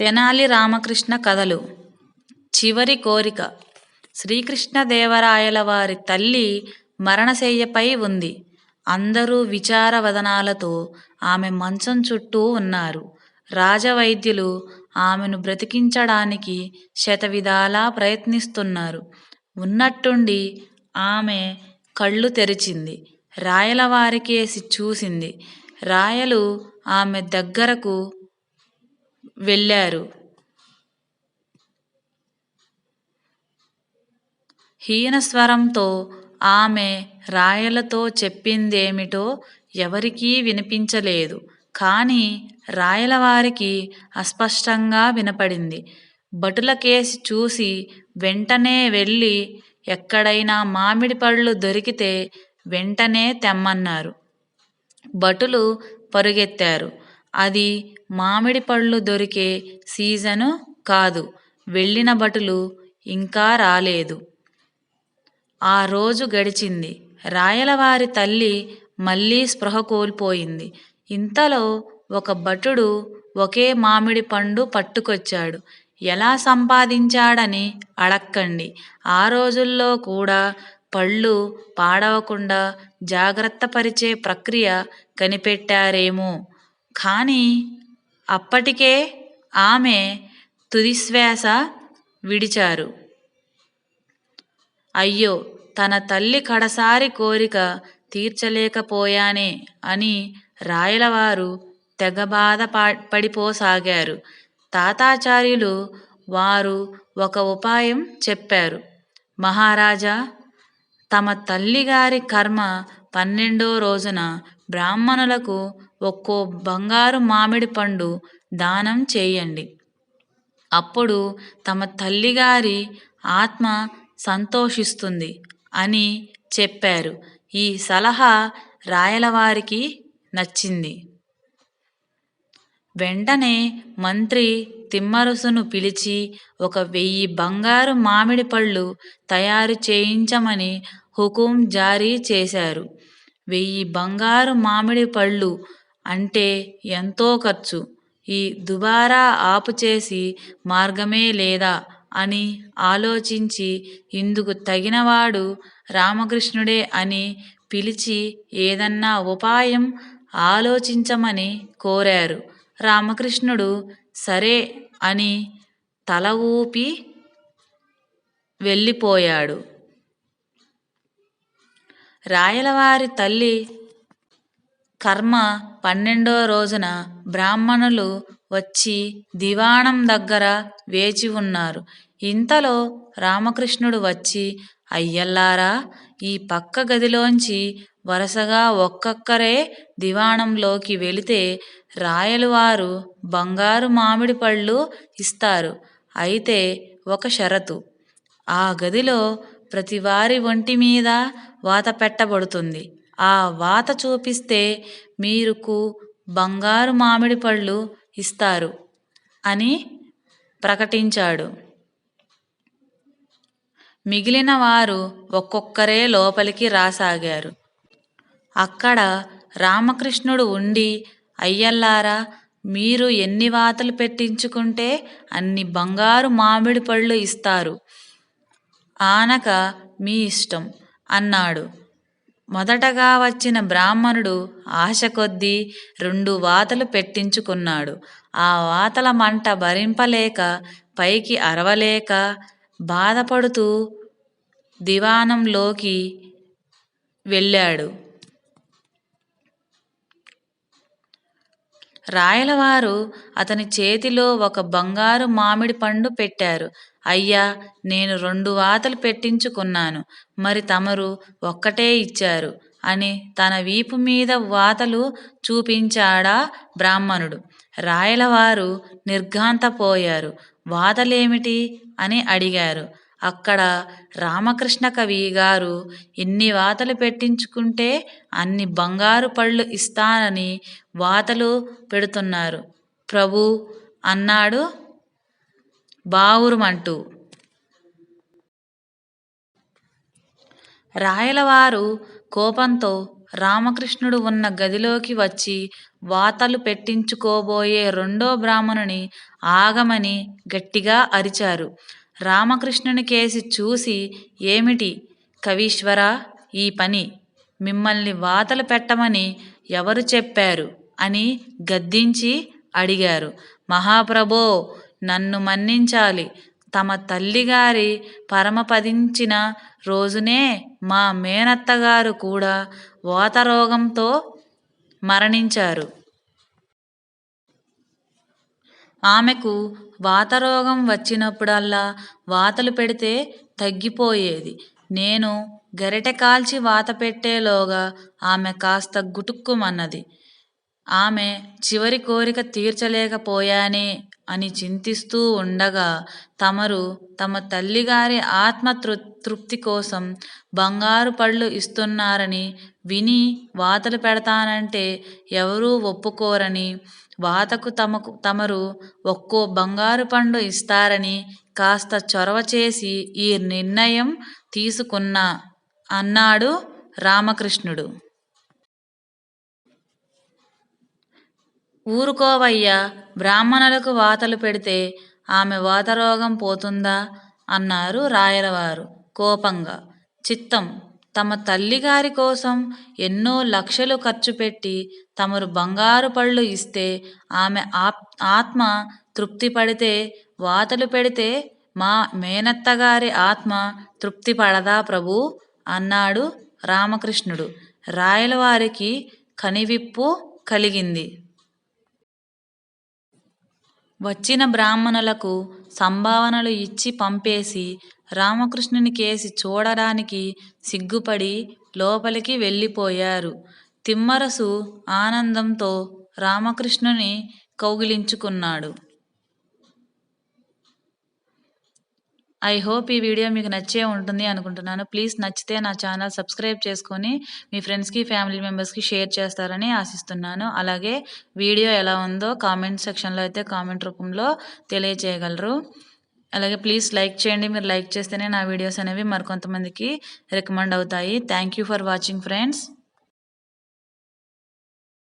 తెనాలి రామకృష్ణ కథలు. చివరి కోరిక. శ్రీకృష్ణదేవరాయల వారి తల్లి మరణశయ్యపై ఉంది. అందరూ విచారవదనాలతో ఆమె మంచం చుట్టూ ఉన్నారు. రాజవైద్యులు ఆమెను బ్రతికించడానికి శతవిధాలా ప్రయత్నిస్తున్నారు. ఉన్నట్టుండి ఆమె కళ్ళు తెరిచింది. రాయలవారికేసి చూసింది. రాయలు ఆమె దగ్గరకు వెళ్ళారు. హీనస్వరంతో ఆమె రాయలతో చెప్పిందేమిటో ఎవరికీ వినిపించలేదు. కానీ రాయలవారికి అస్పష్టంగా వినపడింది. భటులకేసి చూసి వెంటనే వెళ్ళి ఎక్కడైనా మామిడి పళ్ళు దొరికితే వెంటనే తెమ్మన్నారు. భటులు పరుగెత్తారు. అది మామిడి పళ్ళు దొరికే సీజను కాదు వెళ్ళిన భటులు ఇంకా రాలేదు. ఆ రోజు గడిచింది. రాయలవారి తల్లి మళ్ళీ స్పృహ కోల్పోయింది. ఇంతలో ఒక భటుడు ఒకే మామిడి పండు పట్టుకొచ్చాడు. ఎలా సంపాదించాడని అడక్కండి. ఆ రోజుల్లో కూడా పళ్ళు పాడవకుండా జాగ్రత్త పరిచే ప్రక్రియ కనిపెట్టారేమో. కానీ అప్పటికే ఆమె తుదిశ్వాస విడిచారు. అయ్యో తన తల్లి కడసారి కోరిక తీర్చలేకపోయానే అని రాయలవారు తెగ బాధ పడిపోసాగారు. తాతాచార్యులు వారు ఒక ఉపాయం చెప్పారు. మహారాజా తమ తల్లిగారి కర్మ పన్నెండో రోజున బ్రాహ్మణులకు ఒక్కో బంగారు మామిడి పండు దానం చేయండి. అప్పుడు తమ తల్లిగారి ఆత్మ సంతోషిస్తుంది అని చెప్పారు. ఈ సలహా రాయలవారికి నచ్చింది. వెంటనే మంత్రి తిమ్మరుసును పిలిచి ఒక వెయ్యి బంగారు మామిడి పళ్ళు తయారు చేయించమని హుకుం జారీ చేశారు. వెయ్యి బంగారు మామిడి పళ్ళు అంటే ఎంతో ఖర్చు. ఈ దుబారా ఆపు చేసి మార్గమే లేదా అని ఆలోచించి ఇందుకు తగినవాడు రామకృష్ణుడే అని పిలిచి ఏదన్నా ఉపాయం ఆలోచించమని కోరారు. రామకృష్ణుడు సరే అని తల ఊపి వెళ్ళిపోయాడు. రాయలవారి తల్లి కర్మ పన్నెండో రోజున బ్రాహ్మణులు వచ్చి దివాణం దగ్గర వేచి ఉన్నారు. ఇంతలో రామకృష్ణుడు వచ్చి అయ్యల్లారా ఈ పక్క గదిలోంచి వరుసగా ఒక్కొక్కరే దివాణంలోకి వెళితే రాయలవారు బంగారు మామిడి పళ్ళు ఇస్తారు. అయితే ఒక షరతు. ఆ గదిలో ప్రతి వారి ఒంటి మీద వాత పెట్టబడుతుంది. ఆ వాత చూపిస్తే మీరుకు బంగారు మామిడి పళ్ళు ఇస్తారు అని ప్రకటించాడు. మిగిలిన వారు ఒక్కొక్కరే లోపలికి రాసాగారు. అక్కడ రామకృష్ణుడు ఉండి అయ్యల్లారా మీరు ఎన్ని వాతలు పెట్టించుకుంటే అన్ని బంగారు మామిడి పళ్ళు ఇస్తారు. ఆనక మీ ఇష్టం అన్నాడు. మొదటగా వచ్చిన బ్రాహ్మణుడు ఆశ కొద్దీ రెండు వాతలు పెట్టించుకున్నాడు. ఆ వాతల మంట భరింపలేక పైకి అరవలేక బాధపడుతూ దివానంలోకి వెళ్ళాడు. రాయలవారు అతని చేతిలో ఒక బంగారు మామిడి పండు పెట్టారు. అయ్యా నేను రెండు వాతలు పెట్టించుకున్నాను. మరి తమరు ఒక్కటే ఇచ్చారు అని తన వీపు మీద వాతలు చూపించాడా బ్రాహ్మణుడు. రాయలవారు నిర్ఘాంతపోయారు. వాతలేమిటి అని అడిగారు. అక్కడ రామకృష్ణ కవి గారు ఎన్ని వాతలు పెట్టించుకుంటే అన్ని బంగారు పళ్ళు ఇస్తానని వాతలు పెడుతున్నారు. ప్రభు అన్నాడు బావురుమంటూ. రాయలవారు కోపంతో రామకృష్ణుడు ఉన్న గదిలోకి వచ్చి వాతలు పెట్టించుకోబోయే రెండో బ్రాహ్మణుని ఆగమని గట్టిగా అరిచారు. రామకృష్ణుని కేసి చూసి ఏమిటి కవీశ్వర ఈ పని? మిమ్మల్ని వాతలు పెట్టమని ఎవరు చెప్పారు? అని గద్దించి అడిగారు. మహాప్రభో నన్ను మన్నించాలి. తమ తల్లిగారి పరమపదించిన రోజునే మా మేనత్తగారు కూడా వాతరోగంతో మరణించారు. ఆమెకు వాతరోగం వచ్చినప్పుడల్లా వాతలు పెడితే తగ్గిపోయేది. నేను గరిటె కాల్చి వాత పెట్టేలోగా ఆమె కాస్త గుటుక్కుమన్నది. ఆమె చివరి కోరిక తీర్చలేకపోయానే అని చింతిస్తూ ఉండగా తమరు తమ తల్లిగారి ఆత్మ తృప్తి కోసం బంగారు పళ్ళు ఇస్తున్నారని విని వాతలు పెడతానంటే ఎవరూ ఒప్పుకోరని వాతకు తమకు తమరు ఒక్కో బంగారు పండు ఇస్తారని కాస్త చొరవ చేసి ఈ నిర్ణయం తీసుకున్నా అన్నాడు రామకృష్ణుడు. ఊరుకోవయ్యా బ్రాహ్మణులకు వాతలు పెడితే ఆమె వాతరోగం పోతుందా? అన్నారు రాయలవారు కోపంగా. చిత్తం తమ తల్లిగారి కోసం ఎన్నో లక్షలు ఖర్చు పెట్టి తమరు బంగారు పళ్ళు ఇస్తే ఆమె ఆత్మ తృప్తి పడితే వాతలు పెడితే మా మేనత్తగారి ఆత్మ తృప్తి పడదా ప్రభు? అన్నాడు రామకృష్ణుడు. రాయలవారికి కనివిప్పు కలిగింది. వచ్చిన బ్రాహ్మణులకు సంభావనలు ఇచ్చి పంపేసి రామకృష్ణుని కేసి చూడడానికి సిగ్గుపడి లోపలికి వెళ్ళిపోయారు. తిమ్మరసు ఆనందంతో రామకృష్ణుని కౌగిలించుకున్నాడు. ఐ హోప్ ఈ వీడియో మీకు నచ్చే ఉంటుంది అనుకుంటున్నాను. ప్లీజ్ నచ్చితే నా ఛానల్ సబ్స్క్రైబ్ చేసుకొని మీ ఫ్రెండ్స్కి ఫ్యామిలీ మెంబర్స్కి షేర్ చేస్తారని ఆశిస్తున్నాను. అలాగే వీడియో ఎలా ఉందో కామెంట్ సెక్షన్లో అయితే కామెంట్ రూపంలో తెలియజేయగలరు అలాగే ప్లీజ్ లైక్ చేయండి. మీరు లైక్ చేస్తేనే నా వీడియోస్ అనేవి మరికొంతమందికి రికమెండ్ అవుతాయి. Thank you for watching friends